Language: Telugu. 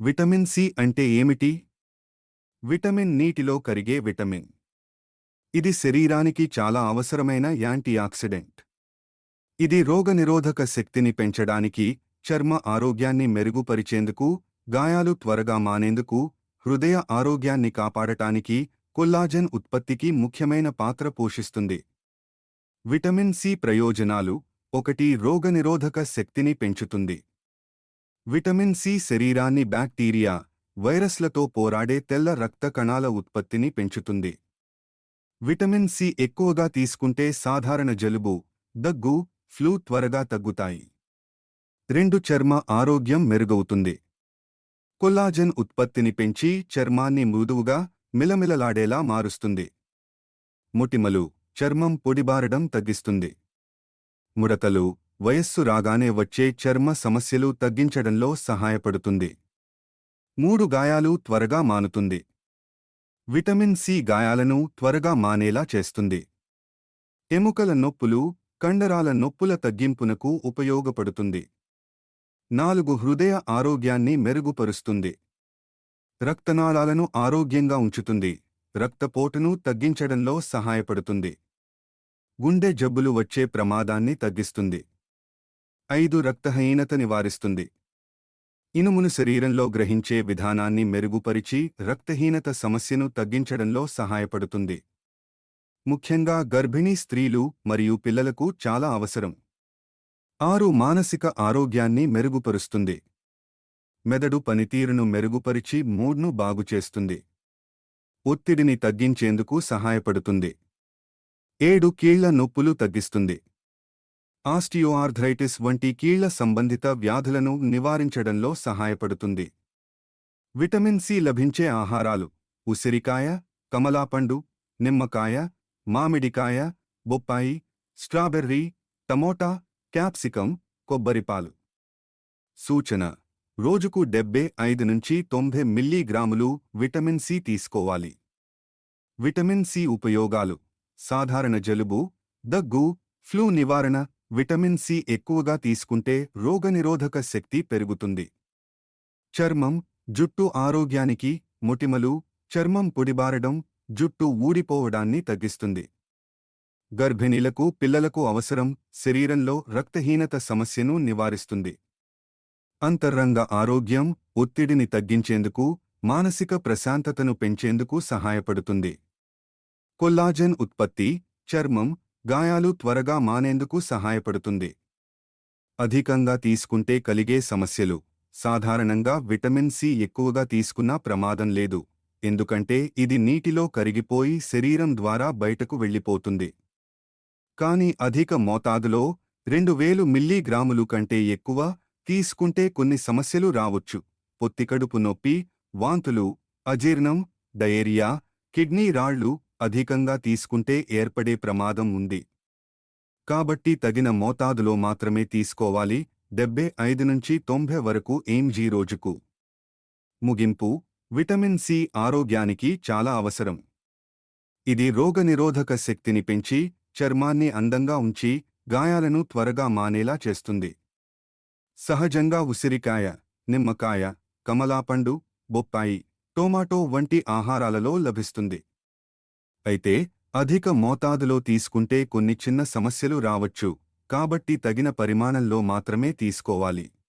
విటమిన్ సి అంటే ఏమిటి? విటమిన్ నీటిలో కరిగే విటమిన్. ఇది శరీరానికి చాలా అవసరమైన యాంటీఆక్సిడెంట్. ఇది రోగనిరోధక శక్తిని పెంచడానికి చర్మ ఆరోగ్యాన్ని మెరుగుపరిచేందుకు గాయాలు త్వరగా మానేందుకు హృదయ ఆరోగ్యాన్ని కాపాడటానికి కొల్లాజన్ ఉత్పత్తికి ముఖ్యమైన పాత్ర పోషిస్తుంది. విటమిన్ సి ప్రయోజనాలు ఒకటి రోగనిరోధక శక్తిని పెంచుతుంది. విటమిన్ సి శరీరాన్ని బ్యాక్టీరియా వైరస్లతో పోరాడే తెల్ల రక్త కణాల ఉత్పత్తిని పెంచుతుంది. విటమిన్ సి ఎక్కువగా తీసుకుంటే సాధారణ జలుబు దగ్గు ఫ్లూ త్వరగా తగ్గుతాయి. రెండు చర్మ ఆరోగ్యం మెరుగవుతుంది. కొల్లాజెన్ ఉత్పత్తిని పెంచి చర్మాన్ని మృదువుగా మిలమిలలాడేలా మారుస్తుంది. ముటిమలు చర్మం పొడిబారడం తగ్గిస్తుంది. ముడతలు వయస్సు రాగానే వచ్చే చర్మ సమస్యలు తగ్గించడంలో సహాయపడుతుంది. మూడు గాయాలు త్వరగా మానుతుంది. విటమిన్ సి గాయాలను త్వరగా మానేలా చేస్తుంది. ఎముకల నొప్పులు కండరాల నొప్పుల తగ్గింపునకు ఉపయోగపడుతుంది. నాలుగు హృదయ ఆరోగ్యాన్ని మెరుగుపరుస్తుంది. రక్తనాళాలను ఆరోగ్యంగా ఉంచుతుంది. రక్తపోటును తగ్గించడంలో సహాయపడుతుంది. గుండె జబ్బులు వచ్చే ప్రమాదాన్ని తగ్గిస్తుంది. ఐదు రక్తహీనత నివారిస్తుంది. ఇనుమును శరీరంలో గ్రహించే విధానాన్ని మెరుగుపరిచి రక్తహీనత సమస్యను తగ్గించడంలో సహాయపడుతుంది. ముఖ్యంగా గర్భిణీ స్త్రీలు మరియు పిల్లలకు చాలా అవసరం. ఆరు మానసిక ఆరోగ్యాన్ని మెరుగుపరుస్తుంది. మెదడు పనితీరును మెరుగుపరిచి మూడ్ను బాగుచేస్తుంది ఒత్తిడిని తగ్గించేందుకు సహాయపడుతుంది. ఏడు కీళ్ళ నొప్పులు తగ్గిస్తుంది. ఆస్టియోఆర్థ్రైటిస్ వంటి కీళ్ళ సంబంధిత వ్యాధులను నివారించడంలో సహాయపడుతుంది. విటమిన్ సి లభించే ఆహారాలు ఉసిరికాయ కమలాపండు నిమ్మకాయ మామిడికాయ బొప్పాయి స్ట్రాబెర్రీ టమోటా క్యాప్సికం కొబ్బరిపాలు. సూచన. రోజుకు డెబ్బై ఐదు నుంచి తొంభై మిల్లీగ్రాములు విటమిన్ సి తీసుకోవాలి. విటమిన్ సి ఉపయోగాలు. సాధారణ జలుబు దగ్గు ఫ్లూ నివారణ విటమిన్ సి ఎక్కువగా తీసుకుంటే రోగనిరోధక శక్తి పెరుగుతుంది. చర్మం జుట్టు ఆరోగ్యానికి మొటిమలు చర్మం పొడిబారడం జుట్టు ఊడిపోవడాన్ని తగ్గిస్తుంది. గర్భిణీలకు పిల్లలకు అవసరం శరీరంలో రక్తహీనత సమస్యను నివారిస్తుంది. అంతర్రంగ ఆరోగ్యం ఒత్తిడిని తగ్గించేందుకు మానసిక ప్రశాంతతను పెంచేందుకు సహాయపడుతుంది. కొల్లాజెన్ ఉత్పత్తి చర్మం గాయాలు త్వరగా మానేందుకు సహాయపడుతుంది. అధికంగా తీసుకుంటే కలిగే సమస్యలు. సాధారణంగా విటమిన్ సి ఎక్కువగా తీసుకున్నా ప్రమాదం లేదు. ఎందుకంటే ఇది నీటిలో కరిగిపోయి శరీరం ద్వారా బయటకు వెళ్ళిపోతుంది. కాని అధిక మోతాదులో రెండు వేలు మిల్లీగ్రాములు కంటే ఎక్కువ తీసుకుంటే కొన్ని సమస్యలు రావచ్చు. పొత్తికడుపు నొప్పి వాంతులు అజీర్ణం డయేరియా కిడ్నీ రాళ్ళు అధికంగా తీసుకుంటే ఏర్పడే ప్రమాదం ఉంది. కాబట్టి తగిన మోతాదులో మాత్రమే తీసుకోవాలి. డెబ్బై ఐదు నుంచి తొంభై వరకు ఏంజీ రోజుకు ముగింపు విటమిన్ సి ఆరోగ్యానికి చాలా అవసరం. ఇది రోగనిరోధక శక్తిని పెంచి చర్మాన్ని అందంగా ఉంచి గాయాలను త్వరగా మానేలా చేస్తుంది. సహజంగా ఉసిరికాయ నిమ్మకాయ కమలాపండు బొప్పాయి టొమాటో వంటి ఆహారాలలో లభిస్తుంది. అయితే అధిక మోతాదులో తీసుకుంటే కొన్ని చిన్న సమస్యలు రావచ్చు కాబట్టి తగిన పరిమాణంలో మాత్రమే తీసుకోవాలి.